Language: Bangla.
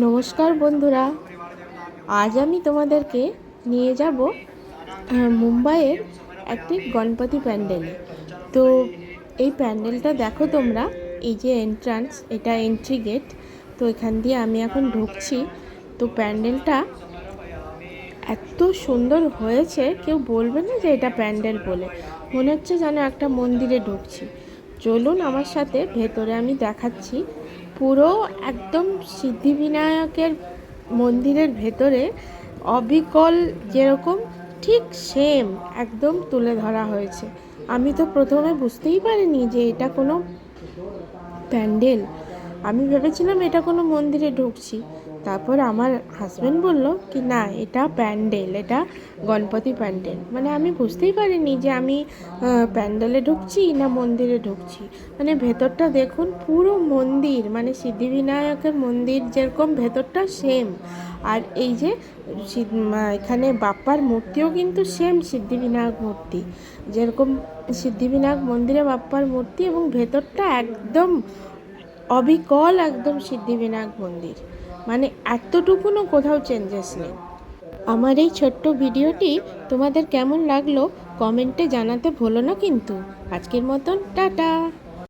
নমস্কার বন্ধুরা। আজ আমি তোমাদেরকে নিয়ে যাব মুম্বাইয়ের একটি গণপতি প্যান্ডেলে। তো এই প্যান্ডেলটা দেখো তোমরা, এই যে এন্ট্রান্স এটা এন্ট্রি গেট তো এখান দিয়ে আমি এখন ঢুকছি। তো প্যান্ডেলটা এত সুন্দর হয়েছে, কেউ বলবে না যে এটা প্যান্ডেল বলে। মনে হচ্ছে যেন একটা মন্দিরে ঢুকছি। চলুন আমার সাথে ভেতরে আমি দেখাচ্ছি। পুরো একদম সিদ্ধিবিনায়কের মন্দিরের ভেতরে অবিকল যেরকম, ঠিক সেম একদম তুলে ধরা হয়েছে। আমি তো প্রথমে বুঝতেই পারিনি যে এটা কোনো প্যান্ডেল। আমি ভেবেছিলাম এটা কোনো মন্দিরে ঢুকছি। তারপর আমার হাজব্যান্ড বলল কি, না, এটা প্যান্ডেল, এটা গণপতি প্যান্ডেল। মানে আমি বুঝতেই পারিনি যে আমি প্যান্ডেলে ঢুকছি না মন্দিরে ঢুকছি। মানে ভেতরটা দেখুন, পুরো মন্দির মানে সিদ্ধিবিনায়কের মন্দির যেরকম, ভেতরটা সেম আর এই যে এখানে বাপ্পার মূর্তিও কিন্তু সেম সিদ্ধিবিনায়ক মূর্তি। যেরকম সিদ্ধিবিনায়ক মন্দিরে বাপ্পার মূর্তি এবং ভেতরটা একদম অবিকল একদম সিদ্ধিবিনায়ক মন্দির। মানে এতটুকুনও কোথাও চেঞ্জেস নেই। আমার এই ছোট্ট ভিডিওটি তোমাদের কেমন লাগল, কমেন্টে জানাতে ভুলো না কিন্তু। আজকের মতন, টাটা!